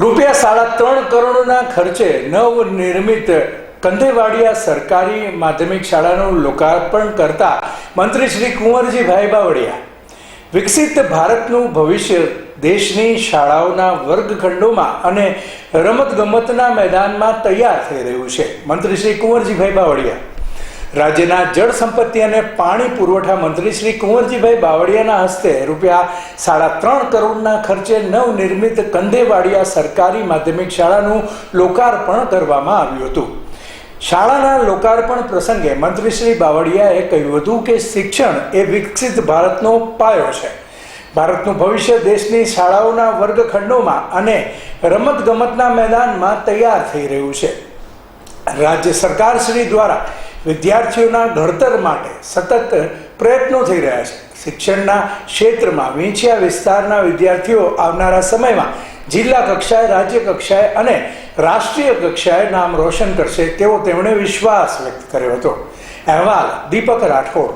રૂપિયા સાડા ત્રણ કરોડના ખર્ચે નવનિર્મિત કંધેવાડિયા સરકારી માધ્યમિક શાળાનું લોકાર્પણ કરતા મંત્રી શ્રી કુંવરજીભાઈ બાવળિયા. વિકસિત ભારતનું ભવિષ્ય દેશની શાળાઓના વર્ગખંડોમાં અને રમતગમતના મેદાનમાં તૈયાર થઈ રહ્યું છે. મંત્રી શ્રી કુંવરજીભાઈ બાવળિયા. રાજ્યના જળ સંપત્તિ અને પાણી પુરવઠા મંત્રી શ્રી કુંવરજીભાઈ બાવળિયાના હસ્તે રૂપિયા સાડા ત્રણ કરોડના ખર્ચે નવનિર્મિત કંધેવાડિયા સરકારી માધ્યમિક શાળાનું લોકાર્પણ કરવામાં આવ્યું હતું. શાળાના લોકાર્પણ પ્રસંગે મંત્રી શ્રી બાવળિયાએ કહ્યું હતું કે શિક્ષણ એ વિકસિત ભારતનો પાયો છે. ભારતનું ભવિષ્ય દેશની શાળાઓના વર્ગખંડોમાં અને રમતગમતના મેદાનમાં તૈયાર થઈ રહ્યું છે. રાજ્ય સરકાર શ્રી દ્વારા વિદ્યાર્થીઓના ઘડતર માટે સતત પ્રયત્નો થઈ રહ્યા છે. શિક્ષણના ક્ષેત્રમાં વિંછિયા વિસ્તારના વિદ્યાર્થીઓ આવનારા સમયમાં જિલ્લા કક્ષાએ, રાજ્ય કક્ષાએ અને રાષ્ટ્રીય કક્ષાએ નામ રોશન કરશે તેવો તેમણે વિશ્વાસ વ્યક્ત કર્યો હતો. અહેવાલ દીપક રાઠોડ